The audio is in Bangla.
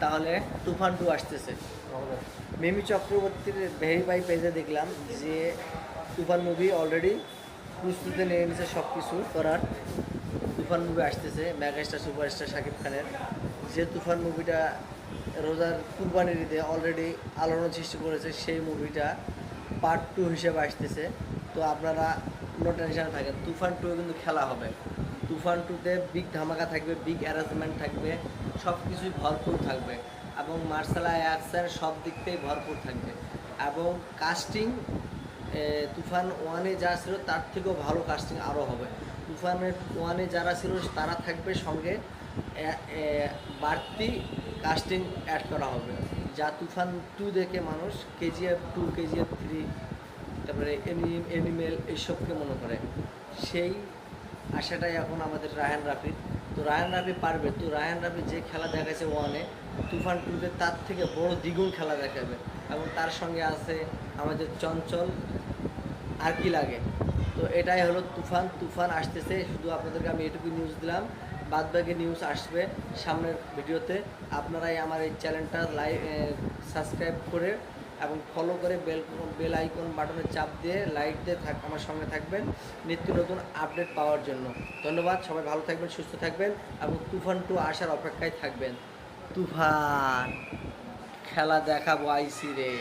তাহলে তুফান টু আসতেছে। মিমি চক্রবর্তীর ভেরিফাই পেজে দেখলাম যে তুফান মুভি অলরেডি প্রস্তুতি নিয়ে নিছে সব কিছু করার। তুফান মুভি আসতেছে মেগাস্টার সুপারস্টার শাকিব খানের। যে তুফান মুভিটা রোজার কুরবানির ঈদে অলরেডি আলোড়ন সৃষ্টি করেছে সেই মুভিটা পার্ট টু হিসেবে আসতেছে। তো আপনারা নো টেনশন থাকেন তুফান টু কিন্তু খেলা হবে। তুফান টুতে বিগ ধামাকা থাকবে বিগ অ্যারেঞ্জমেন্ট থাকবে সব কিছুই ভরপুর থাকবে এবং মার্শাল অ্যাকশন সব দিক থেকে ভরপুর থাকবে এবং কাস্টিং তুফান ওয়ানে যা ছিল তার থেকেও ভালো কাস্টিং আরও হবে। তুফানের ওয়ানে যারা ছিল তারা থাকবে সঙ্গে বাড়তি কাস্টিং অ্যাড করা হবে। যা তুফান টু দেখে মানুষ কেজিএফ টু কেজিএফ থ্রি তারপরে এনিমেল এইসবকে মনে করে। সেই আশাটাই এখন আমাদের রায়হান রাফির তো রায়হান রাফি পারবে, তো রায়হান রাফি যে খেলা দেখাচ্ছে ওয়ানে, তুফান টুতে তার থেকে বড় দ্বিগুণ খেলা দেখাবে। এবং তার সঙ্গে আছে আমাদের চঞ্চল, আর কি লাগে? তো এটাই হলো তুফান তুফান আসতেছে, শুধু আপনাদেরকে আমি এটুকু নিউজ দিলাম। বাদ বাকি নিউজ আসবে সামনের ভিডিওতে। আপনারাই আমার এই চ্যানেলটা লাইভ সাবস্ক্রাইব করে এবং ফলো করে বেল বেল আইকন বাটনে চাপ দিয়ে লাইক দিয়ে থাক, আমার সঙ্গে থাকবেন নিত্য নতুন আপডেট পাওয়ার জন্য। ধন্যবাদ, সবাই ভালো থাকবেন, সুস্থ থাকবেন এবং তুফান টু আসার অপেক্ষায় থাকবেন। তুফান, খেলা দেখাবো আইসি রে।